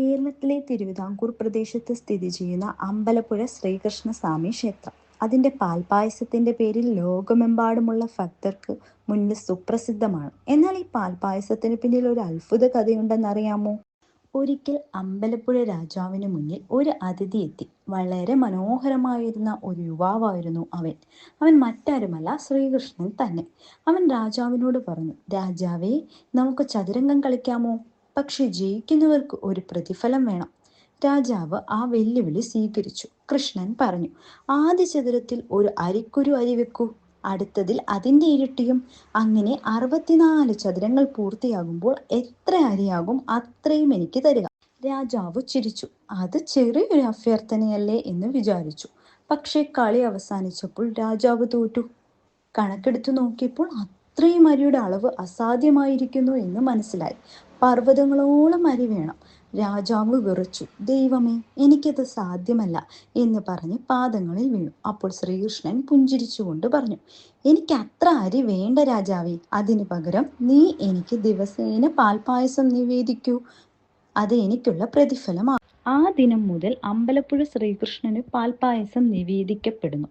കേരളത്തിലെ തിരുവിതാംകൂർ പ്രദേശത്ത് സ്ഥിതി ചെയ്യുന്ന അമ്പലപ്പുഴ ശ്രീകൃഷ്ണസ്വാമി ക്ഷേത്രം. അതിന്റെ പാൽപായസത്തിന്റെ പേരിൽ ലോകമെമ്പാടുമുള്ള ഭക്തർക്ക് മുന്നിൽ സുപ്രസിദ്ധമാണ്. എന്നാൽ ഈ പാൽപായസത്തിന് പിന്നിൽ ഒരു അത്ഭുത കഥയുണ്ടെന്നറിയാമോ? ഒരിക്കൽ അമ്പലപ്പുഴ രാജാവിന് മുന്നിൽ ഒരു അതിഥി എത്തി. വളരെ മനോഹരമായിരുന്ന ഒരു യുവാവായിരുന്നു അവൻ. അവൻ മറ്റാരുമല്ല ശ്രീകൃഷ്ണൻ തന്നെ. അവൻ രാജാവിനോട് പറഞ്ഞു രാജാവേ നമുക്ക് ചതുരംഗം കളിക്കാമോ? പക്ഷെ ജയിക്കുന്നവർക്ക് ഒരു പ്രതിഫലം വേണം. രാജാവ് ആ വെല്ലുവിളി സ്വീകരിച്ചു. കൃഷ്ണൻ പറഞ്ഞു ആദ്യ ചതുരത്തിൽ ഒരു അരിക്കുരു അരി വെക്കൂ. അടുത്തതിൽ അതിന്റെ ഇരട്ടിയും. അങ്ങനെ അറുപത്തിനാല് ചതുരങ്ങൾ പൂർത്തിയാകുമ്പോൾ എത്ര അരിയാകും അത്രയും എനിക്ക് തരിക രാജാവ് ചിരിച്ചു. അത് ചെറിയൊരു അഭ്യർത്ഥനയല്ലേ എന്ന് വിചാരിച്ചു. പക്ഷേ കളി അവസാനിച്ചപ്പോൾ രാജാവ് തോറ്റു. കണക്കെടുത്തു നോക്കിയപ്പോൾ അത്രയും അരിയുടെ അളവ് അസാധ്യമായിരിക്കുന്നു എന്ന് മനസ്സിലായി. പർവതങ്ങളോളം അരി വേണം. രാജാവ് വിറച്ചു ദൈവമേ എനിക്കത് സാധ്യമല്ല എന്ന് പറഞ്ഞ് പാദങ്ങളിൽ വീണു. അപ്പോൾ ശ്രീകൃഷ്ണൻ പുഞ്ചിരിച്ചുകൊണ്ട് പറഞ്ഞു എനിക്ക് അത്ര അരി വേണ്ട രാജാവേ അതിനു പകരം നീ എനിക്ക് ദിവസേന പാൽപായസം നിവേദിക്കൂ. അത് എനിക്കുള്ള പ്രതിഫലമാണ് ആ ദിനം മുതൽ അമ്പലപ്പുഴ ശ്രീകൃഷ്ണന് പാൽപായസം നിവേദിക്കപ്പെടുന്നു.